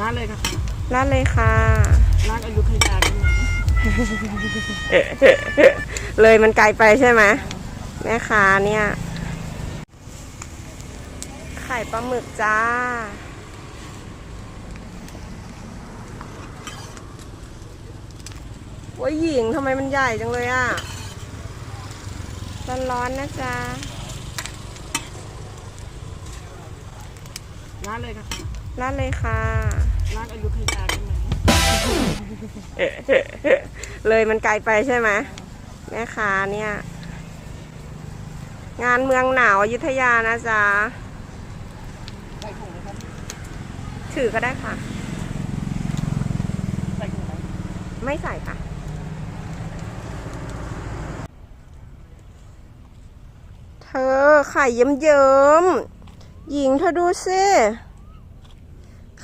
ร้านเลยนะคะร้านเลยค่ะ ร้านอยุธยาได้ไหมเลยมันไกลไปใช่ไหมแม่ค้าเนี่ยไข่ปลาหมึกจ้าโอ้ยหญิงทำไมมันใหญ่จังเลยอะร้อนๆนะจ๊ะร้านเลยนะคะ ร้านเลยค่ะร้านอยุธยาได้ไหมเลยมันไกลไปใช่ไหมแม่ค้าเนี่ย งานเมืองหนาวอยุธยานะจ๊ะใส่ถุงนะครับถือก็ได้ค่ะใส่ถุงไหมไม่ใส่ค่ะเธอไข่เยิ้มๆหญิงเธอดูสิไ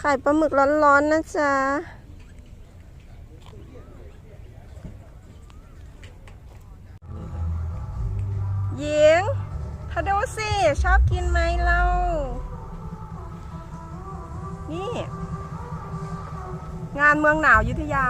ข่ปลาหมึกร้อนๆนะจ๊ะหญิงถ้าดูสิ ชอบกินไหมเรา นี่ งานเมืองหนาวยุทธยา